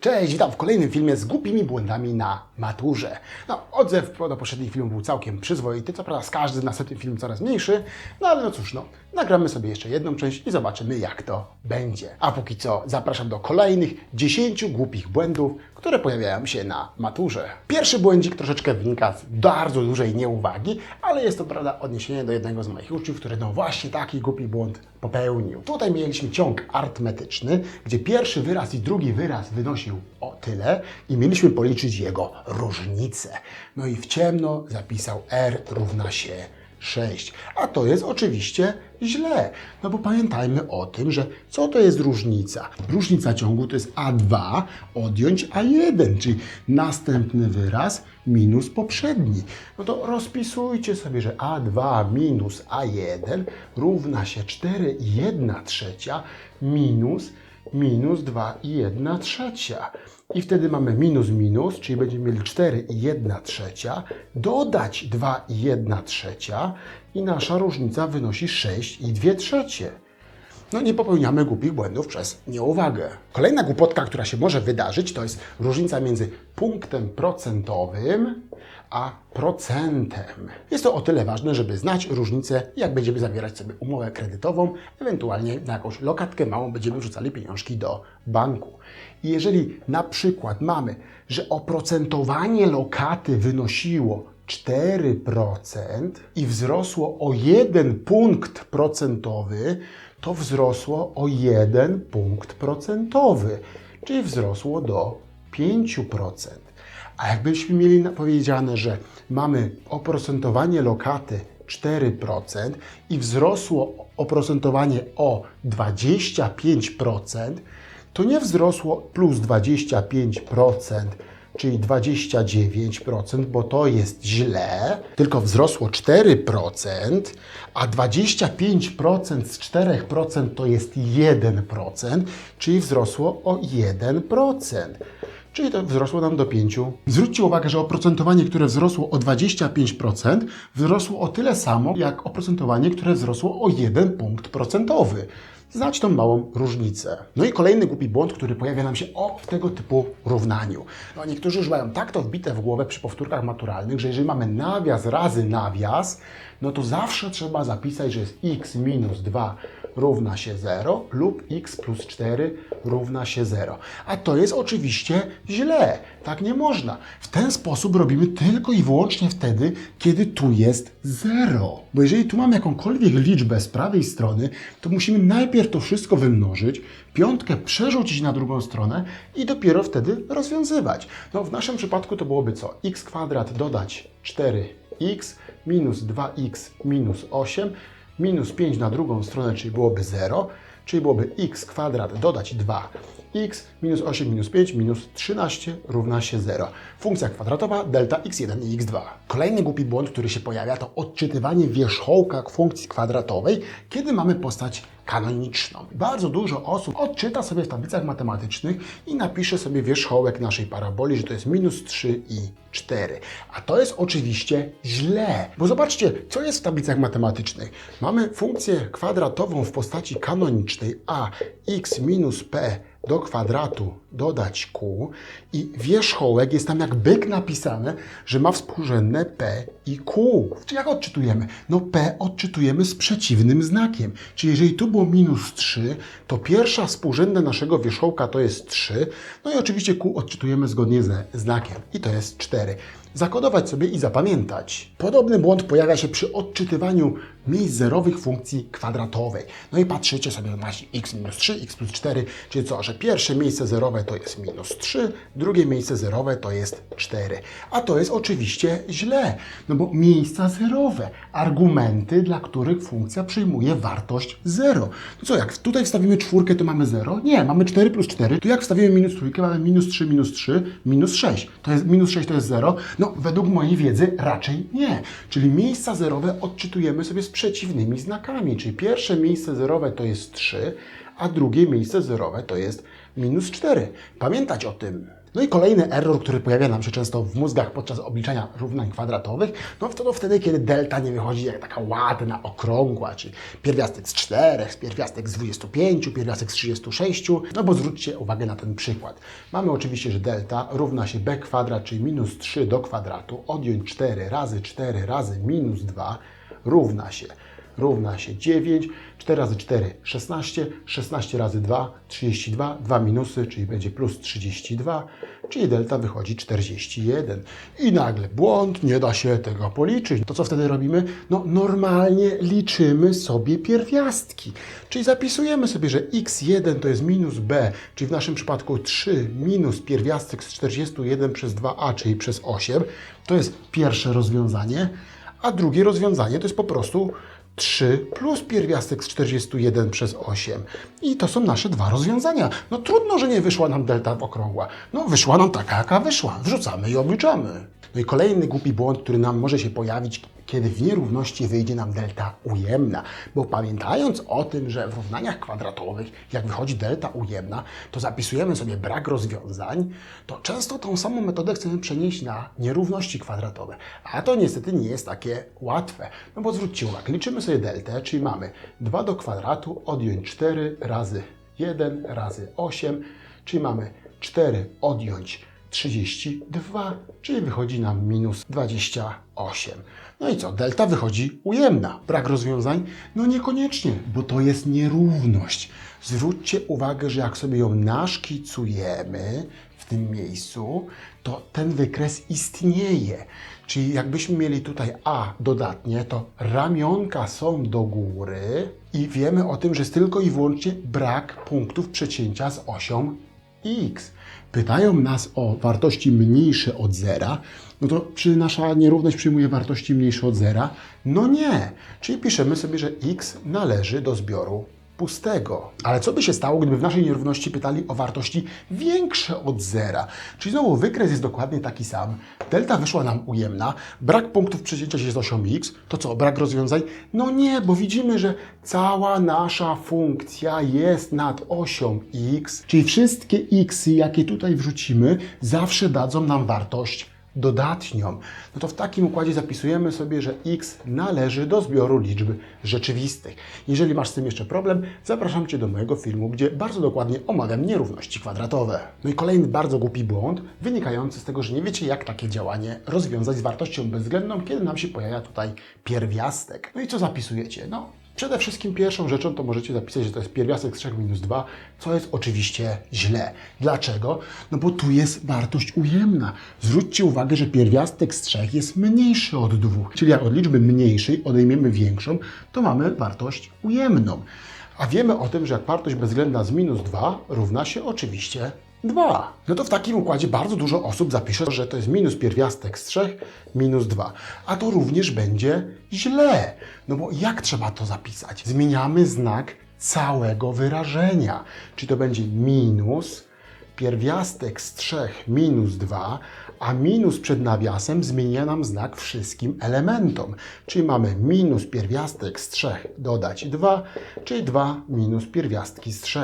Cześć, witam w kolejnym filmie z głupimi błędami na maturze. No, odzew do poprzednich filmów był całkiem przyzwoity, co prawda z każdym następnym filmem coraz mniejszy, no ale no cóż, no, nagramy sobie jeszcze jedną część i zobaczymy jak to będzie. A póki co zapraszam do kolejnych 10 głupich błędów, które pojawiają się na maturze. Pierwszy błędzik troszeczkę wynika z bardzo dużej nieuwagi, ale jest to prawda odniesienie do jednego z moich uczniów, który no właśnie taki głupi błąd popełnił. Tutaj mieliśmy ciąg arytmetyczny, gdzie pierwszy wyraz i drugi wyraz wynosił o tyle i mieliśmy policzyć jego różnicę. No i w ciemno zapisał r równa się 6. A to jest oczywiście źle. No bo pamiętajmy o tym, że co to jest różnica? Różnica ciągu to jest A2 odjąć A1, czyli następny wyraz minus poprzedni. No to rozpisujcie sobie, że A2 minus A1 równa się 4 i 1 trzecia minus minus 2 i 1 trzecia. I wtedy mamy minus minus, czyli będziemy mieli 4 i 1 trzecia, dodać 2 i 1 trzecia i nasza różnica wynosi 6 i 2 trzecie. No nie popełniamy głupich błędów przez nieuwagę. Kolejna głupotka, która się może wydarzyć, to jest różnica między punktem procentowym a procentem. Jest to o tyle ważne, żeby znać różnicę, jak będziemy zawierać sobie umowę kredytową, ewentualnie na jakąś lokatkę małą będziemy wrzucali pieniążki do banku. I jeżeli na przykład mamy, że oprocentowanie lokaty wynosiło 4% i wzrosło o 1 punkt procentowy, to wzrosło o 1 punkt procentowy, czyli wzrosło do 5%. A jakbyśmy mieli powiedziane, że mamy oprocentowanie lokaty 4% i wzrosło oprocentowanie o 25%, to nie wzrosło plus 25%, czyli 29%, bo to jest źle, tylko wzrosło 4%, a 25% z 4% to jest 1%, czyli wzrosło o 1%. Czyli to wzrosło nam do 5. Zwróćcie uwagę, że oprocentowanie, które wzrosło o 25%, wzrosło o tyle samo, jak oprocentowanie, które wzrosło o 1 punkt procentowy. Znać tą małą różnicę. No i kolejny głupi błąd, który pojawia nam się o w tego typu równaniu. No, niektórzy już mają tak to wbite w głowę przy powtórkach maturalnych, że jeżeli mamy nawias razy nawias, no to zawsze trzeba zapisać, że jest x minus 2 równa się 0 lub x plus 4 równa się 0. A to jest oczywiście źle. Tak nie można. W ten sposób robimy tylko i wyłącznie wtedy, kiedy tu jest 0. Bo jeżeli tu mamy jakąkolwiek liczbę z prawej strony, to musimy najpierw to wszystko wymnożyć, piątkę przerzucić na drugą stronę i dopiero wtedy rozwiązywać. No w naszym przypadku to byłoby co? x kwadrat dodać 4x minus 2x minus 8 minus 5 na drugą stronę, czyli byłoby 0, czyli byłoby x kwadrat dodać 2x minus 8 minus 5 minus 13 równa się 0. Funkcja kwadratowa delta x1 i x2. Kolejny głupi błąd, który się pojawia, to odczytywanie wierzchołka funkcji kwadratowej, kiedy mamy postać kanoniczną. Bardzo dużo osób odczyta sobie w tablicach matematycznych i napisze sobie wierzchołek naszej paraboli, że to jest minus 3 i 4. A to jest oczywiście źle, bo zobaczcie, co jest w tablicach matematycznych. Mamy funkcję kwadratową w postaci kanonicznej a x minus p do kwadratu dodać q i wierzchołek jest tam jak byk napisane, że ma współrzędne p i q. Czyli jak odczytujemy? No p odczytujemy z przeciwnym znakiem. Czyli jeżeli tu było minus 3, to pierwsza współrzędna naszego wierzchołka to jest 3, no i oczywiście q odczytujemy zgodnie ze znakiem i to jest 4 zakodować sobie i zapamiętać. Podobny błąd pojawia się przy odczytywaniu miejsc zerowych funkcji kwadratowej. No i patrzycie sobie, macie x minus 3, x plus 4, czyli co, że pierwsze miejsce zerowe to jest minus 3, drugie miejsce zerowe to jest 4. A to jest oczywiście źle, no bo miejsca zerowe, argumenty, dla których funkcja przyjmuje wartość 0. No co, jak tutaj wstawimy czwórkę, to mamy 0? Nie, mamy 4 plus 4, to jak wstawimy minus trójkę, mamy minus 3, minus 3, minus 6. To jest, minus 6 to jest 0? No, według mojej wiedzy raczej nie. Czyli miejsca zerowe odczytujemy sobie z przeciwnymi znakami. Czyli pierwsze miejsce zerowe to jest 3, a drugie miejsce zerowe to jest minus 4. Pamiętać o tym. No i kolejny error, który pojawia nam się często w mózgach podczas obliczania równań kwadratowych, no to, to wtedy, kiedy delta nie wychodzi jak taka ładna, okrągła, czyli pierwiastek z 4, pierwiastek z 25, pierwiastek z 36, no bo zwróćcie uwagę na ten przykład. Mamy oczywiście, że delta równa się b kwadrat, czyli minus 3 do kwadratu, odjąć 4 razy 4 razy minus 2 równa się równa się 9, 4 razy 4 16, 16 razy 2 32, 2 minusy, czyli będzie plus 32, czyli delta wychodzi 41. I nagle błąd, nie da się tego policzyć. To co wtedy robimy? No normalnie liczymy sobie pierwiastki. Czyli zapisujemy sobie, że x1 to jest minus b, czyli w naszym przypadku 3 minus pierwiastek z 41 przez 2a, czyli przez 8. To jest pierwsze rozwiązanie. A drugie rozwiązanie to jest po prostu 3 plus pierwiastek z 41 przez 8. I to są nasze dwa rozwiązania. No trudno, że nie wyszła nam delta okrągła. No wyszła nam taka, jaka wyszła. Wrzucamy i obliczamy. No i kolejny głupi błąd, który nam może się pojawić, kiedy w nierówności wyjdzie nam delta ujemna. Bo pamiętając o tym, że w równaniach kwadratowych, jak wychodzi delta ujemna, to zapisujemy sobie brak rozwiązań, to często tą samą metodę chcemy przenieść na nierówności kwadratowe. A to niestety nie jest takie łatwe. No bo zwróćcie uwagę, liczymy sobie deltę, czyli mamy 2 do kwadratu odjąć 4 razy 1 razy 8, czyli mamy 4 odjąć 32, czyli wychodzi nam minus 28. No i co? Delta wychodzi ujemna. Brak rozwiązań? No niekoniecznie, bo to jest nierówność. Zwróćcie uwagę, że jak sobie ją naszkicujemy w tym miejscu, to ten wykres istnieje. Czyli jakbyśmy mieli tutaj A dodatnie, to ramionka są do góry i wiemy o tym, że jest tylko i wyłącznie brak punktów przecięcia z osią x. Pytają nas o wartości mniejsze od zera, no to czy nasza nierówność przyjmuje wartości mniejsze od zera? No nie. Czyli piszemy sobie, że x należy do zbioru pustego. Ale co by się stało, gdyby w naszej nierówności pytali o wartości większe od zera? Czyli znowu wykres jest dokładnie taki sam, delta wyszła nam ujemna, brak punktów przecięcia się z osią x, to co, brak rozwiązań? No nie, bo widzimy, że cała nasza funkcja jest nad osią x, czyli wszystkie xy, jakie tutaj wrzucimy, zawsze dadzą nam wartość dodatnią, no to w takim układzie zapisujemy sobie, że x należy do zbioru liczb rzeczywistych. Jeżeli masz z tym jeszcze problem, zapraszam Cię do mojego filmu, gdzie bardzo dokładnie omawiam nierówności kwadratowe. No i kolejny bardzo głupi błąd, wynikający z tego, że nie wiecie, jak takie działanie rozwiązać z wartością bezwzględną, kiedy nam się pojawia tutaj pierwiastek. No i co zapisujecie? No, Przede wszystkim pierwszą rzeczą to możecie zapisać, że to jest pierwiastek z 3 minus 2, co jest oczywiście źle. Dlaczego? No bo tu jest wartość ujemna. Zwróćcie uwagę, że pierwiastek z 3 jest mniejszy od 2. Czyli jak od liczby mniejszej odejmiemy większą, to mamy wartość ujemną. A wiemy o tym, że jak wartość bezwzględna z minus 2 równa się oczywiście 2. No to w takim układzie bardzo dużo osób zapisze, że to jest minus pierwiastek z 3 minus 2. A to również będzie źle. No bo jak trzeba to zapisać? Zmieniamy znak całego wyrażenia. Czyli to będzie minus pierwiastek z 3 minus 2, a minus przed nawiasem zmienia nam znak wszystkim elementom. Czyli mamy minus pierwiastek z 3 dodać 2, czyli 2 minus pierwiastki z 3.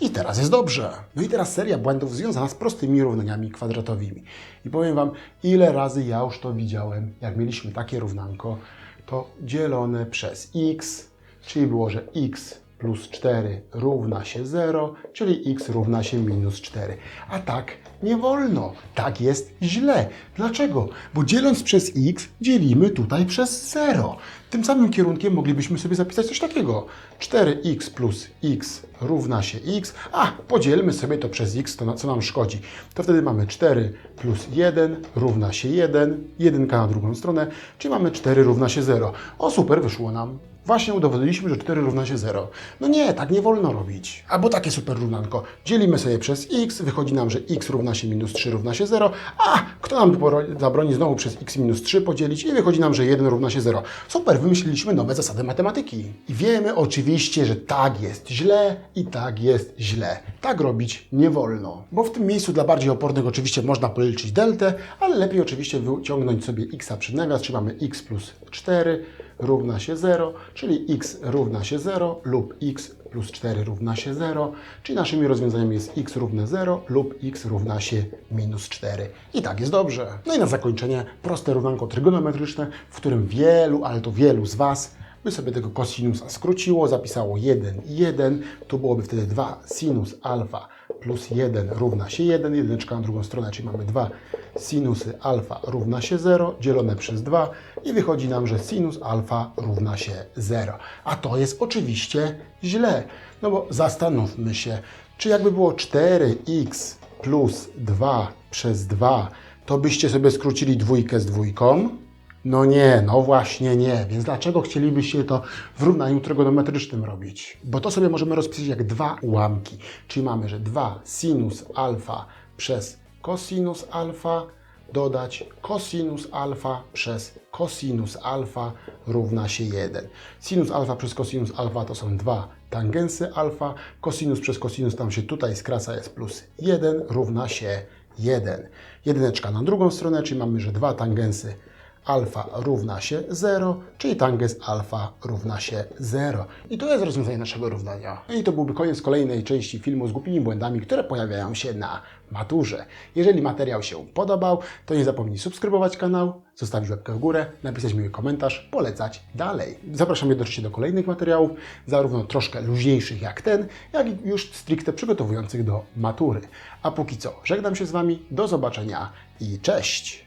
I teraz jest dobrze. No i teraz seria błędów związana z prostymi równaniami kwadratowymi. I powiem Wam, ile razy ja już to widziałem, jak mieliśmy takie równanko, to dzielone przez x, czyli było, że x plus 4 równa się 0, czyli x równa się minus 4. A tak nie wolno. Tak jest źle. Dlaczego? Bo dzieląc przez x, dzielimy tutaj przez 0. Tym samym kierunkiem moglibyśmy sobie zapisać coś takiego. 4x plus x równa się x, a podzielmy sobie to przez x, to na co nam szkodzi. To wtedy mamy 4 plus 1 równa się 1, 1 na drugą stronę, czyli mamy 4 równa się 0. O super, wyszło nam. Właśnie udowodniliśmy, że 4 równa się 0. No nie, tak nie wolno robić. Albo takie super równanko. Dzielimy sobie przez x, wychodzi nam, że x równa się minus 3 równa się 0, a kto nam zabroni znowu przez x minus 3 podzielić i wychodzi nam, że 1 równa się 0. Super, wymyśliliśmy nowe zasady matematyki. I wiemy oczywiście, że tak jest źle i tak jest źle. Tak robić nie wolno. Bo w tym miejscu dla bardziej opornych oczywiście można policzyć deltę, ale lepiej oczywiście wyciągnąć sobie x przed nawias, czyli mamy x plus 4 równa się 0, czyli x równa się 0 lub x plus 4 równa się 0, czyli naszymi rozwiązaniami jest x równe 0 lub x równa się minus 4. I tak jest dobrze. No i na zakończenie proste równanko trygonometryczne, w którym wielu, ale to wielu z Was by sobie tego kosinusa skróciło, zapisało 1 i 1, tu byłoby wtedy 2 sinus alfa plus 1 równa się 1, jedyneczka na drugą stronę, czyli mamy 2 sinusy alfa równa się 0, dzielone przez 2 i wychodzi nam, że sinus alfa równa się 0. A to jest oczywiście źle, no bo zastanówmy się, czy jakby było 4x plus 2 przez 2, to byście sobie skrócili dwójkę z dwójką? No nie, no właśnie nie. Więc dlaczego chcielibyście to w równaniu trygonometrycznym robić? Bo to sobie możemy rozpisać jak dwa ułamki. Czyli mamy, że 2 sinus alfa przez cosinus alfa dodać cosinus alfa przez cosinus alfa równa się 1. Sinus alfa przez cosinus alfa to są dwa tangensy alfa. Cosinus przez cosinus tam się tutaj skraca jest plus 1 równa się 1. Jedyneczka na drugą stronę, czyli mamy, że dwa tangensy alfa równa się 0, czyli tangens alfa równa się 0. I to jest rozwiązanie naszego równania. I to byłby koniec kolejnej części filmu z głupimi błędami, które pojawiają się na maturze. Jeżeli materiał się podobał, to nie zapomnij subskrybować kanał, zostawić łapkę w górę, napisać miły komentarz, polecać dalej. Zapraszam jednocześnie do kolejnych materiałów, zarówno troszkę luźniejszych jak ten, jak i już stricte przygotowujących do matury. A póki co, żegnam się z Wami, do zobaczenia i cześć!